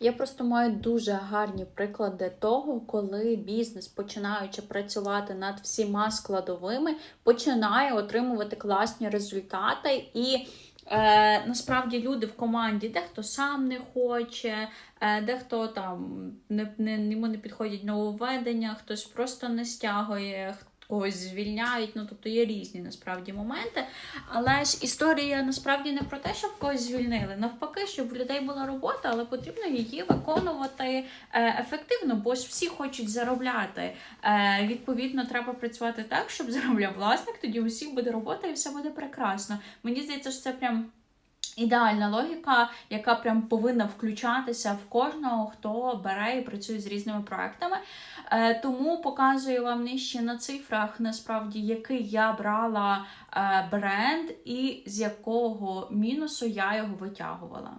Я просто маю дуже гарні приклади того, коли бізнес, починаючи працювати над всіма складовими, починає отримувати класні результати і. Е, насправді люди в команді, дехто сам не хоче, е, дехто там не, не, йому не підходять нововведення, хтось просто не стягує, когось звільняють. Ну тобто є різні насправді моменти. Але ж історія насправді не про те, щоб когось звільнили. Навпаки, щоб в людей була робота, але потрібно її виконувати е, ефективно, бо ж всі хочуть заробляти. Е, відповідно, треба працювати так, щоб заробляв власник. Тоді у всіх буде робота і все буде прекрасно. Мені здається, що це прям. Ідеальна логіка, яка прям повинна включатися в кожного, хто бере і працює з різними проектами. Е, тому показую вам нижче на цифрах, насправді, який я брала е, бренд і з якого мінусу я його витягувала.